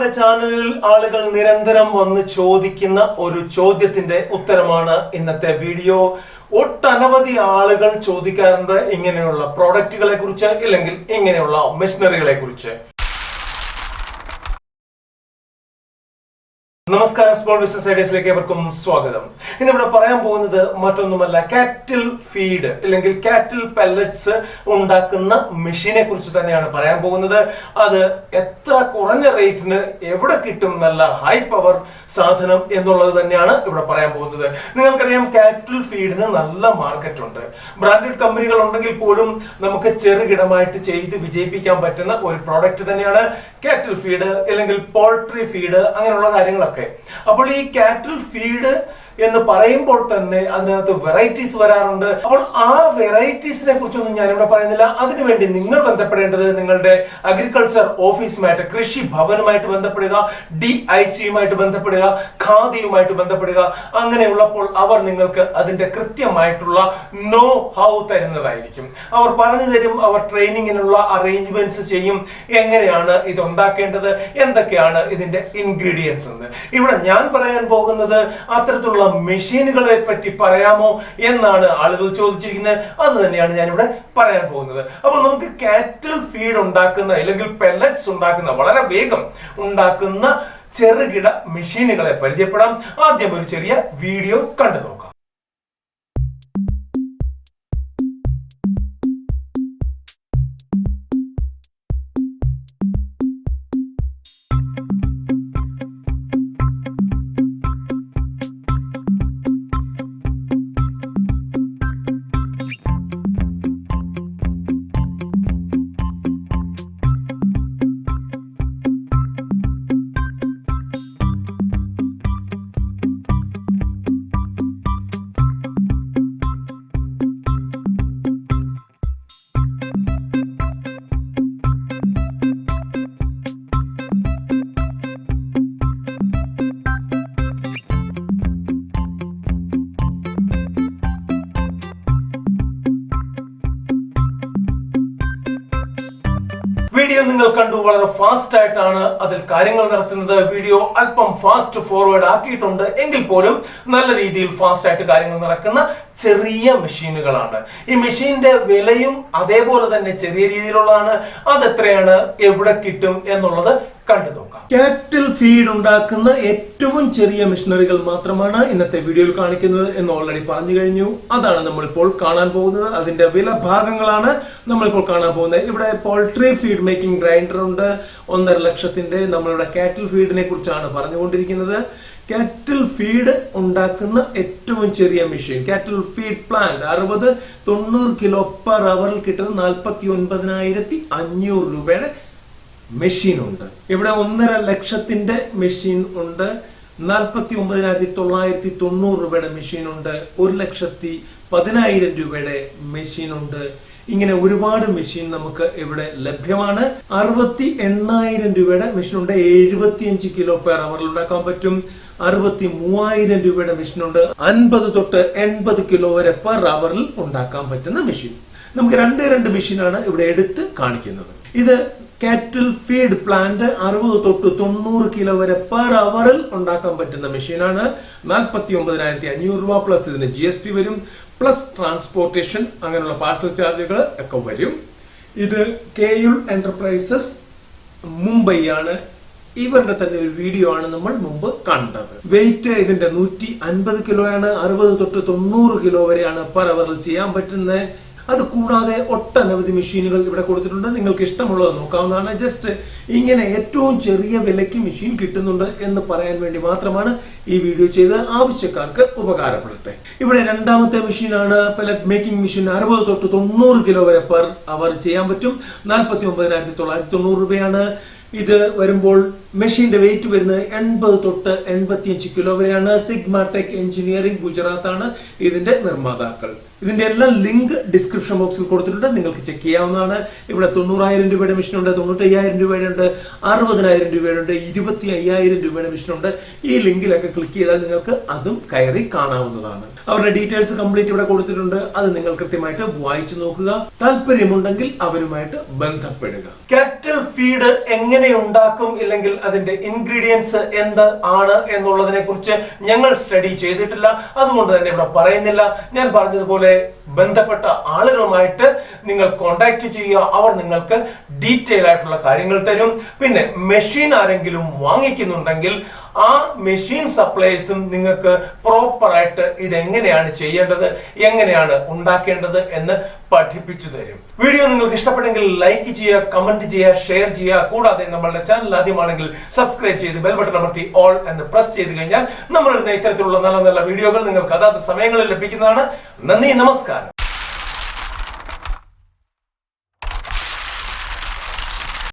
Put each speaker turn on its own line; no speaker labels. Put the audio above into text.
നമ്മളുടെ ചാനലിൽ ആളുകൾ നിരന്തരം വന്ന് ചോദിക്കുന്ന ഒരു ചോദ്യത്തിന്റെ ഉത്തരമാണ് ഇന്നത്തെ വീഡിയോ. ഒട്ടനവധി ആളുകൾ ചോദിക്കാറുണ്ട് ഇങ്ങനെയുള്ള പ്രോഡക്റ്റുകളെ കുറിച്ച് അല്ലെങ്കിൽ ഇങ്ങനെയുള്ള മെഷീനറികളെ കുറിച്ച്. നമസ്കാരം സ്മോൾ ബിസിനസ് ഐഡിയസിലേക്ക് ഏവർക്കും സ്വാഗതം. ഇന്ന് ഇന്നിവിടെ പറയാൻ പോകുന്നത് മറ്റൊന്നുമല്ല കാറ്റിൽ ഫീഡ് അല്ലെങ്കിൽ കാറ്റിൽ പെല്ലറ്റ്സ് ഉണ്ടാക്കുന്ന മെഷീനെ കുറിച്ച് തന്നെയാണ് പറയാൻ പോകുന്നത്. അത് എത്ര കുറഞ്ഞ റേറ്റിന് എവിടെ കിട്ടും നല്ല ഹൈ പവർ സാധനം എന്നുള്ളത് തന്നെയാണ് ഇവിടെ പറയാൻ പോകുന്നത്. നിങ്ങൾക്കറിയാം കാറ്റിൽ ഫീഡിന് നല്ല മാർക്കറ്റ് ഉണ്ട്. ബ്രാൻഡഡ് കമ്പനികൾ ഉണ്ടെങ്കിൽ പോലും നമുക്ക് ചെറുകിടമായിട്ട് ചെയ്ത് വിജയിപ്പിക്കാൻ പറ്റുന്ന ഒരു പ്രോഡക്റ്റ് തന്നെയാണ് കാറ്റിൽ ഫീഡ് അല്ലെങ്കിൽ പോൾട്രി ഫീഡ് അങ്ങനെയുള്ള കാര്യങ്ങളൊക്കെ. അപ്പോൾ ഈ കാറ്റൽ ഫീഡ് എന്ന് പറയുമ്പോൾ തന്നെ അതിനകത്ത് വെറൈറ്റീസ് വരാറുണ്ട്. അപ്പോൾ ആ വെറൈറ്റീസിനെ കുറിച്ചൊന്നും ഞാനിവിടെ പറയുന്നില്ല. അതിനുവേണ്ടി നിങ്ങൾ ബന്ധപ്പെടേണ്ടത് നിങ്ങളുടെ അഗ്രികൾച്ചർ ഓഫീസുമായിട്ട് കൃഷി ഭവനുമായിട്ട് ബന്ധപ്പെടുക ഡി ഐ സിയുമായിട്ട് ബന്ധപ്പെടുക ഖാദിയുമായിട്ട് ബന്ധപ്പെടുക. അങ്ങനെയുള്ളപ്പോൾ അവർ നിങ്ങൾക്ക് അതിന്റെ കൃത്യമായിട്ടുള്ള നോ ഹൗ തരുന്നതായിരിക്കും. അവർ പറഞ്ഞു തരും അവർ ട്രെയിനിങ്ങിനുള്ള അറേഞ്ച്മെന്റ്സ് ചെയ്യും. എങ്ങനെയാണ് ഇത് ഉണ്ടാക്കേണ്ടത് എന്തൊക്കെയാണ് ഇതിന്റെ ഇൻഗ്രീഡിയൻസ് എന്ന്. ഇവിടെ ഞാൻ പറയാൻ പോകുന്നത് അത്തരത്തിലുള്ള മെഷീനുകളെ പറ്റി പറയാമോ എന്നാണ് ആളുകൾ ചോദിച്ചിരിക്കുന്നത്. അത് തന്നെയാണ് ഞാനിവിടെ പറയാൻ പോകുന്നത്. അപ്പോൾ നമുക്ക് കാറ്റൽ ഫീഡ് ഉണ്ടാക്കുന്ന അല്ലെങ്കിൽ പെല്ലറ്റ്സ് ഉണ്ടാക്കുന്ന വളരെ വേഗം ഉണ്ടാക്കുന്ന ചെറുകിട മെഷീനുകളെ പരിചയപ്പെടാം. ആദ്യം ഒരു ചെറിയ വീഡിയോ കണ്ടു നോക്കാം. വീഡിയോ നിങ്ങൾ കണ്ടു വളരെ ഫാസ്റ്റ് ആയിട്ടാണ് അതിൽ കാര്യങ്ങൾ നടത്തുന്നത്. വീഡിയോ അല്പം ഫാസ്റ്റ് ഫോർവേഡ് ആക്കിയിട്ടുണ്ട്. എങ്കിൽ പോലും നല്ല രീതിയിൽ ഫാസ്റ്റ് ആയിട്ട് കാര്യങ്ങൾ നടക്കുന്ന ചെറിയ മെഷീനുകളാണ്. ഈ മെഷീന്റെ വിലയും അതേപോലെ തന്നെ ചെറിയ രീതിയിലുള്ളതാണ്. അതെത്രയാണ്? എവിടെ കിട്ടും എന്നുള്ളത് കണ്ടു നോക്കാം. കാറ്റിൽ ഫീഡ് ഉണ്ടാക്കുന്ന ഏറ്റവും ചെറിയ മെഷീനറികൾ മാത്രമാണ് ഇന്നത്തെ വീഡിയോയിൽ കാണിക്കുന്നത് എന്ന് ഓൾറെഡി പറഞ്ഞു കഴിഞ്ഞു. അതാണ് നമ്മളിപ്പോൾ കാണാൻ പോകുന്നത്. അതിന്റെ വില ഭാഗങ്ങളാണ് നമ്മളിപ്പോൾ കാണാൻ പോകുന്നത്. ഇവിടെ പോൾട്രി ഫീഡ് മേക്കിംഗ് ഗ്രൈൻഡർ ഉണ്ട്. ഒന്നര ലക്ഷത്തിന്റെ നമ്മളിവിടെ കാറ്റിൽ ഫീഡിനെ കുറിച്ചാണ് പറഞ്ഞുകൊണ്ടിരിക്കുന്നത്. കാറ്റിൽ ഫീഡ് ഉണ്ടാക്കുന്ന ഏറ്റവും ചെറിയ മെഷീൻ കാറ്റിൽ ഫീഡ് പ്ലാന്റ് അറുപത് തൊണ്ണൂറ് കിലോ പെർ അവറിൽ കിട്ടുന്ന നാൽപ്പത്തി ഒൻപതിനായിരത്തി അഞ്ഞൂറ് രൂപയുടെ മെഷീൻ ഉണ്ട്. ഇവിടെ ഒന്നര ലക്ഷത്തിന്റെ മെഷീൻ ഉണ്ട്. നാൽപ്പത്തി ഒമ്പതിനായിരത്തി തൊള്ളായിരത്തി തൊണ്ണൂറ് രൂപയുടെ മെഷീൻ ഉണ്ട്. ഒരു ലക്ഷത്തി പതിനായിരം രൂപയുടെ മെഷീൻ ഉണ്ട്. ഇങ്ങനെ ഒരുപാട് മെഷീൻ നമുക്ക് ഇവിടെ ലഭ്യമാണ്. അറുപത്തി എണ്ണായിരം രൂപയുടെ മെഷീൻ ഉണ്ട്. എഴുപത്തിയഞ്ച് കിലോ പെർ അവറിൽ ഉണ്ടാക്കാൻ പറ്റും. അറുപത്തി മൂവായിരം രൂപയുടെ മെഷീൻ ഉണ്ട്. അൻപത് തൊട്ട് എൺപത് കിലോ വരെ പെർ അവറിൽ ഉണ്ടാക്കാൻ പറ്റുന്ന മെഷീൻ നമുക്ക് രണ്ട് രണ്ട് മെഷീനാണ് ഇവിടെ എടുത്ത് കാണിക്കുന്നത്. ഇത് കാറ്റിൽ ഫീഡ് പ്ലാന്റ് അറുപത് തൊട്ട് തൊണ്ണൂറ് കിലോ വരെ പെർ അവറിൽ ഉണ്ടാക്കാൻ പറ്റുന്ന മെഷീനാണ് നാൽപ്പത്തി ഒമ്പതിനായിരത്തി അഞ്ഞൂറ് രൂപ പ്ലസ് ഇതിന് ജി എസ് ടി വരും. പ്ലസ് ട്രാൻസ്പോർട്ടേഷൻ അങ്ങനെയുള്ള പാർസൽ ചാർജുകൾ ഒക്കെ വരും. ഇത് കെ യു എന്റർപ്രൈസസ് മുംബൈ ആണ്. ഇവരുടെ തന്നെ ഒരു വീഡിയോ ആണ് നമ്മൾ മുമ്പ് കണ്ടത്. വെയിറ്റ് ഇതിന്റെ നൂറ്റി അൻപത് കിലോയാണ് അറുപത് തൊട്ട് തൊണ്ണൂറ് കിലോ വരെയാണ് പെർ അവറിൽ ചെയ്യാൻ പറ്റുന്നത്. അത് കൂടാതെ ഒട്ടനവധി മെഷീനുകൾ ഇവിടെ കൊടുത്തിട്ടുണ്ട്. നിങ്ങൾക്ക് ഇഷ്ടമുള്ളത് നോക്കാവുന്നതാണ്. ജസ്റ്റ് ഇങ്ങനെ ഏറ്റവും ചെറിയ വിലയ്ക്ക് മെഷീൻ കിട്ടുന്നുണ്ട് എന്ന് പറയാൻ വേണ്ടി മാത്രമാണ് ഈ വീഡിയോ ചെയ്ത് ആവശ്യക്കാർക്ക് ഉപകാരപ്പെടട്ടെ. ഇവിടെ രണ്ടാമത്തെ മെഷീനാണ് പെലറ്റ് മേക്കിംഗ് മെഷീൻ അറുപത് തൊട്ട് തൊണ്ണൂറ് കിലോ വരെ പെർ അവർ ചെയ്യാൻ പറ്റും. നാൽപ്പത്തി ഒമ്പതിനായിരത്തി തൊള്ളായിരത്തി തൊണ്ണൂറ് രൂപയാണ് ഇത് വരുമ്പോൾ മെഷീന്റെ വെയിറ്റ് വരുന്നത് എൺപത് തൊട്ട് എൺപത്തിയഞ്ച് കിലോ വരെയാണ്. സിഗ്മാടെക് എഞ്ചിനീയറിംഗ് ഗുജറാത്ത് ആണ് ഇതിന്റെ നിർമ്മാതാക്കൾ. ഇതിന്റെ എല്ലാം ലിങ്ക് ഡിസ്ക്രിപ്ഷൻ ബോക്സിൽ കൊടുത്തിട്ടുണ്ട്. നിങ്ങൾക്ക് ചെക്ക് ചെയ്യാവുന്നതാണ്. ഇവിടെ തൊണ്ണൂറായിരം രൂപയുടെ മെഷീൻ ഉണ്ട് തൊണ്ണൂറ്റി അയ്യായിരം രൂപയുടെ ഉണ്ട് അറുപതിനായിരം രൂപയുടെ ഉണ്ട് ഇരുപത്തി അയ്യായിരം രൂപയുടെ മെഷീൻ ഉണ്ട് ഈ ലിങ്കിലൊക്കെ ക്ലിക്ക് ചെയ്താൽ നിങ്ങൾക്ക് അതും കയറി കാണാവുന്നതാണ്. അവരുടെ ഡീറ്റെയിൽസ് കംപ്ലീറ്റ് ഇവിടെ കൊടുത്തിട്ടുണ്ട്. അത് നിങ്ങൾ കൃത്യമായിട്ട് വായിച്ചു നോക്കുക. താല്പര്യമുണ്ടെങ്കിൽ അവരുമായിട്ട് ബന്ധപ്പെടുക. കാറ്റൽ ഫീഡ് എങ്ങനെ ഉണ്ടാക്കും ഇല്ലെങ്കിൽ അതിന്റെ ഇൻഗ്രീഡിയൻസ് എന്ത് ആണ് എന്നുള്ളതിനെ കുറിച്ച് ഞങ്ങൾ സ്റ്റഡി ചെയ്തിട്ടില്ല. അതുകൊണ്ട് തന്നെ ഇവിടെ പറയുന്നില്ല. ഞാൻ പറഞ്ഞതുപോലെ ബന്ധപ്പെട്ട ആളുകളുമായിട്ട് നിങ്ങൾ കോണ്ടാക്ട് ചെയ്യുക. അവർ നിങ്ങൾക്ക് ഡീറ്റെയിൽ ആയിട്ടുള്ള കാര്യങ്ങൾ തരും. പിന്നെ മെഷീൻ ആരെങ്കിലും വാങ്ങിക്കുന്നുണ്ടെങ്കിൽ ആ മെഷീൻ സപ്ലൈസും നിങ്ങൾക്ക് പ്രോപ്പറായിട്ട് ഇതെങ്ങനെയാണ് ചെയ്യേണ്ടത് എങ്ങനെയാണ് ഉണ്ടാക്കേണ്ടത് എന്ന് പഠിപ്പിച്ചു തരും. വീഡിയോ നിങ്ങൾക്ക് ഇഷ്ടപ്പെട്ടെങ്കിൽ ലൈക്ക് ചെയ്യുക കമന്റ് ചെയ്യുക ഷെയർ ചെയ്യുക. കൂടാതെ നമ്മളുടെ ചാനൽ ആദ്യമാണെങ്കിൽ സബ്സ്ക്രൈബ് ചെയ്ത് ബെൽ ബട്ടൺ അമർത്തി ഓൾ എന്ന് പ്രസ് ചെയ്ത് കഴിഞ്ഞാൽ നമ്മളിടുന്ന ഇത്തരത്തിലുള്ള നല്ല നല്ല വീഡിയോകൾ നിങ്ങൾക്ക് അതാത് സമയങ്ങളിൽ ലഭിക്കുന്നതാണ്. നന്ദി നമസ്കാരം.